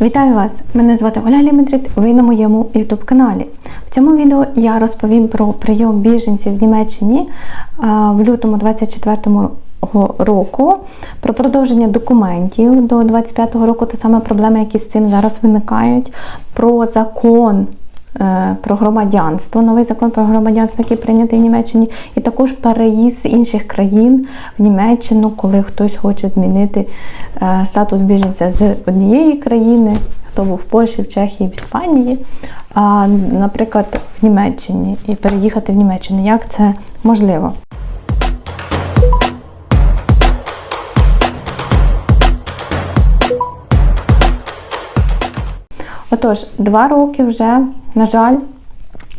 Вітаю вас! Мене звати Оля Лімітрід, ви на моєму ютуб-каналі. В цьому відео я розповім про прийом біженців в Німеччині в лютому 24 року, про продовження документів до 25 року та саме проблеми, які з цим зараз виникають, про закон. Е, Про громадянство, новий закон про громадянство, який прийнятий в Німеччині, і також переїзд з інших країн в Німеччину, коли хтось хоче змінити е, статус біженця з однієї країни, хто був в Польщі, в Чехії, в Іспанії, а, наприклад, в Німеччині і переїхати в Німеччину. Як це можливо? Отож, два роки вже, на жаль,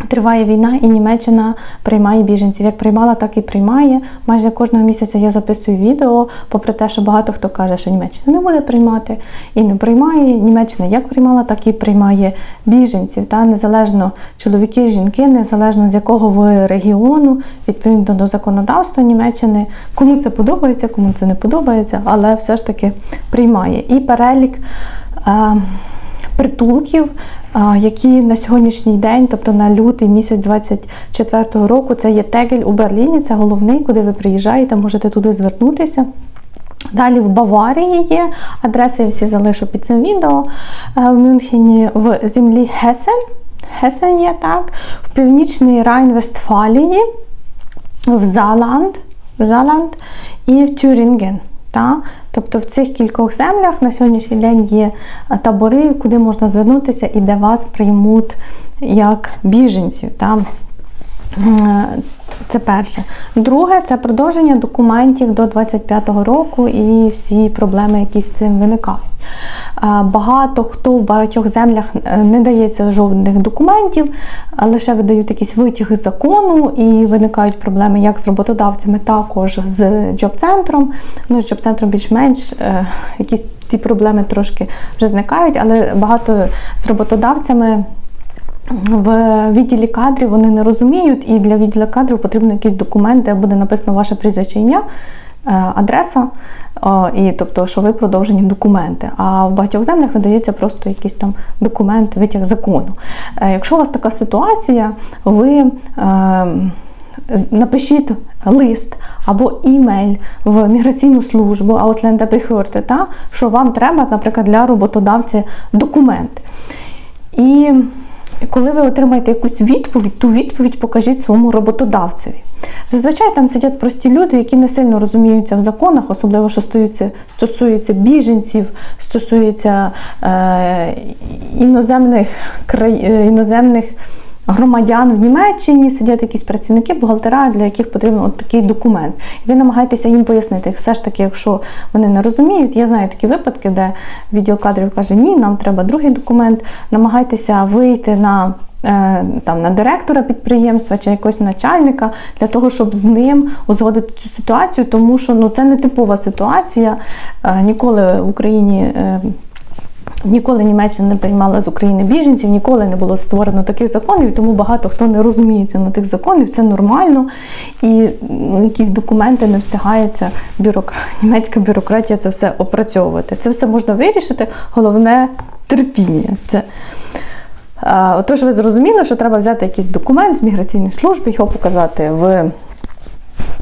триває війна, і Німеччина приймає біженців. Як приймала, так і приймає. Майже кожного місяця я записую відео, попри те, що багато хто каже, що Німеччина не буде приймати і не приймає. Німеччина як приймала, так і приймає біженців. Та незалежно чоловіки, жінки, незалежно з якого ви регіону, відповідно до законодавства Німеччини, кому це подобається, кому це не подобається, але все ж таки приймає. І перелік. Е, притулків, які на сьогоднішній день, тобто на лютий місяць 24-го року, це є Тегель у Берліні, це головний, куди ви приїжджаєте, можете туди звернутися. Далі в Баварії є адреси, я всі залишу під цим відео. Е, В Мюнхені в землі Гесен. Гесен є так, в північній Райн-Вестфалії, в Заланд, в Заланд і в Тюрінген. Та? Тобто в цих кількох землях на сьогоднішній день є е, табори, куди можна звернутися і де вас приймуть як біженців. Та? Е, Це перше. Друге, це продовження документів до 25-го року і всі проблеми, які з цим виникають. Е, Багато хто в багатьох землях е, не дається жодних документів, лише видають якісь витяги з закону, і виникають проблеми як з роботодавцями, також з джоб-центром. Ну, з джоб-центром більш-менш якісь ті проблеми трошки вже зникають, але багато з роботодавцями. В відділі кадрів вони не розуміють, і для відділу кадрів потрібно якісь документи, де буде написано ваше прізвище ім'я, е, адреса, і тобто, що ви продовжені документи. А в багатьох землях видається просто якийсь там документ, витяг закону. Е, Якщо у вас така ситуація, ви е, напишіть лист або імейл в міграційну службу, Ausländerbehörde, та що вам треба, наприклад, для роботодавця документи. І коли ви отримаєте якусь відповідь, ту відповідь покажіть своєму роботодавцеві. Зазвичай там сидять прості люди, які не сильно розуміються в законах, особливо що стосується, стосується біженців, стосується е, іноземних, край, е, іноземних громадян в Німеччині, сидять якісь працівники, бухгалтера, для яких потрібен от такий документ. І ви намагаєтеся їм пояснити. Все ж таки, якщо вони не розуміють, я знаю такі випадки, де відділ каже, ні, нам треба другий документ. Намагайтеся вийти на. е, Там на директора підприємства чи якогось начальника для того, щоб з ним узгодити цю ситуацію, тому що ну це не типова ситуація. Е, Ніколи в Україні е, Ніколи Німеччина не приймала з України біженців, ніколи не було створено таких законів, тому багато хто не розуміється на тих законів, це нормально. І ну, якісь документи не встигається бюрок... німецька бюрократія це все опрацьовувати. Це все можна вирішити, головне терпіння. Це... Отож, ви зрозуміли, що треба взяти якийсь документ з міграційної служби, його показати в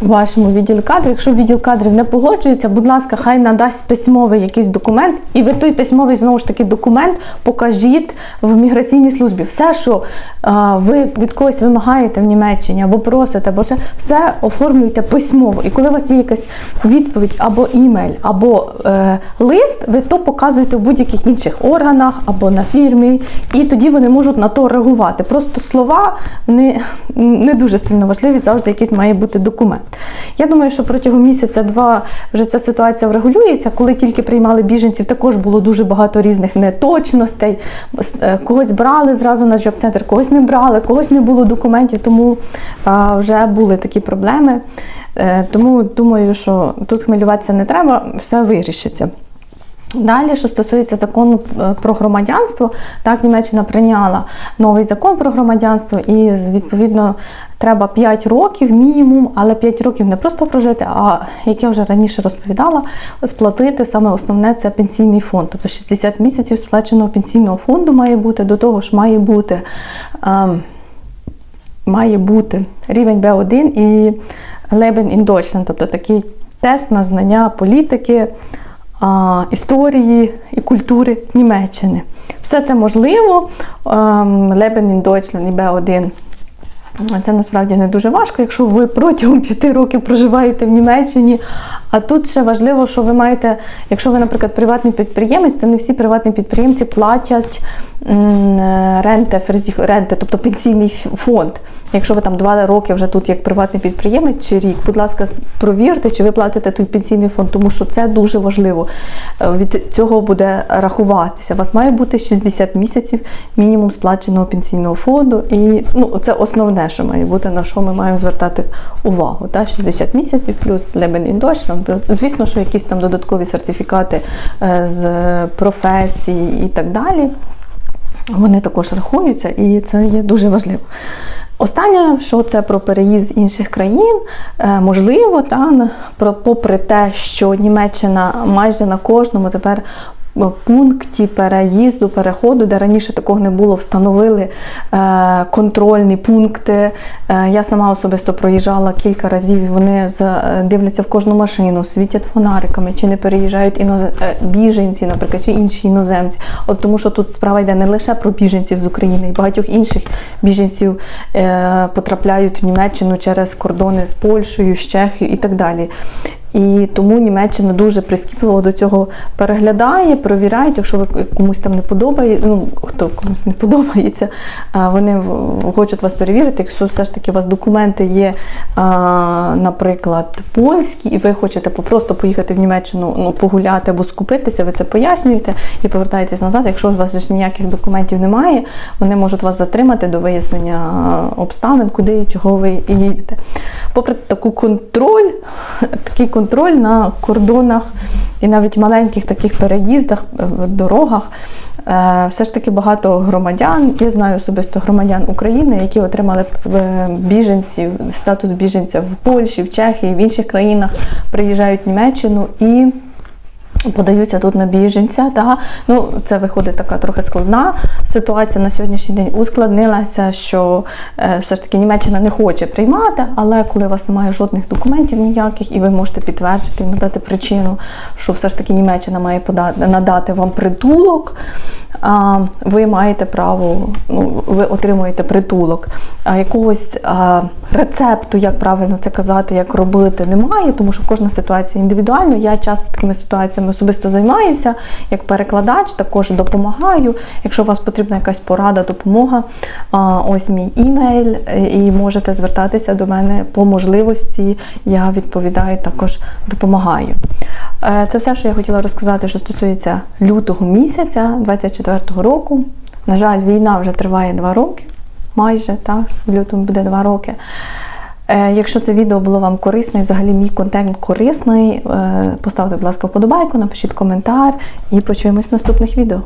вашому відділі кадрів. Якщо відділ кадрів не погоджується, будь ласка, хай надасть письмовий якийсь документ, і ви той письмовий знову ж таки документ покажіть в міграційній службі. Все, що а, ви від когось вимагаєте в Німеччині або просите, або все, все оформлюйте письмово. І коли у вас є якась відповідь або імейль, або е, лист, ви то показуєте в будь-яких інших органах або на фірмі, і тоді вони можуть на то реагувати. Просто слова не, не дуже сильно важливі, завжди якийсь має бути документ. Я думаю, що протягом місяця-два вже ця ситуація врегулюється. Коли тільки приймали біженців, також було дуже багато різних неточностей. Е, Когось брали зразу на джоб-центр, когось не брали, когось не було документів, тому вже були такі проблеми. Е, Тому думаю, що тут хвилюватися не треба, все вирішиться. Далі, що стосується закону е, про громадянство, так Німеччина прийняла новий закон про громадянство, і відповідно треба 5 років мінімум, але 5 років не просто прожити, а як я вже раніше розповідала, сплатити саме основне це пенсійний фонд. Тобто 60 місяців сплаченого пенсійного фонду має бути, до того ж має бути. ем, має бути рівень B1 і Leben in Deutschland, тобто такий тест на знання політики, історії і культури Німеччини. Все це можливо. Лебен Leben in Deutschland і Б1. це насправді не дуже важко, якщо ви протягом п'яти років проживаєте в Німеччині. А тут ще важливо, що ви маєте, якщо ви, наприклад, приватний підприємець, то не всі приватні підприємці платять ферзіх- ренте, тобто пенсійний фонд. Якщо ви там два роки вже тут як приватний підприємець чи рік, будь ласка, провірте, чи ви платите той пенсійний фонд, тому що це дуже важливо. Е, Від цього буде рахуватися. У вас має бути 60 місяців мінімум сплаченого пенсійного фонду. І ну, це основне, що має бути, на що ми маємо звертати увагу. Та? 60 місяців плюс Leben in Deutschland. Звісно, що якісь там додаткові сертифікати е, з професії і так далі. Вони також рахуються, і це є дуже важливо. Останнє, що це про переїзд інших країн, е, можливо, та, попри те, що Німеччина майже на кожному тепер пункті переїзду, переходу, де раніше такого не було, встановили е, контрольні пункти. Е, я сама особисто проїжджала кілька разів, і вони е, дивляться в кожну машину, світять фонариками, чи не переїжджають іноз... е, біженці, наприклад, чи інші іноземці. От тому що тут справа йде не лише про біженців з України, і багатьох інших біженців е, потрапляють в Німеччину через кордони з Польщею, з Чехією і так далі. І тому Німеччина дуже прискіпливо до цього переглядає, перевіряє, якщо комусь там не подобає, ну хто комусь не подобається, вони хочуть вас перевірити. Якщо все ж таки у вас документи є, наприклад, польські, і ви хочете просто поїхати в Німеччину, ну погуляти або скупитися, ви це пояснюєте і повертаєтесь назад. Якщо у вас ж ніяких документів немає, вони можуть вас затримати до вияснення обставин, куди і чого ви їдете. Попри таку контроль, такий контроль на кордонах і навіть маленьких таких переїздах, е, дорогах. е, Все ж таки багато громадян, я знаю особисто громадян України, які отримали е, біженців, статус біженця в Польщі, в Чехії, в інших країнах, приїжджають в Німеччину і подаються тут на біженця. Та? Ну, це виходить така трохи складна ситуація на сьогоднішній день. Ускладнилася, що е, все ж таки Німеччина не хоче приймати, але коли у вас немає жодних документів ніяких, і ви можете підтвердити і надати причину, що все ж таки Німеччина має подати, надати вам притулок. А, ви маєте право, ну, ви отримуєте притулок. А якогось а, рецепту, як правильно це казати, як робити, немає, тому що кожна ситуація індивідуальна. Я часто такими ситуаціями особисто займаюся, як перекладач, також допомагаю. Якщо у вас потрібна якась порада, допомога, ось мій імейл, і можете звертатися до мене по можливості. Я відповідаю, також допомагаю. Е, Це все, що я хотіла розказати, що стосується лютого місяця 24-го року. На жаль, війна вже триває два роки, майже так, в лютому буде два роки. Е, Якщо це відео було вам корисне, взагалі мій контент корисний, е, поставте, будь ласка, вподобайку, напишіть коментар і почуємось в наступних відео.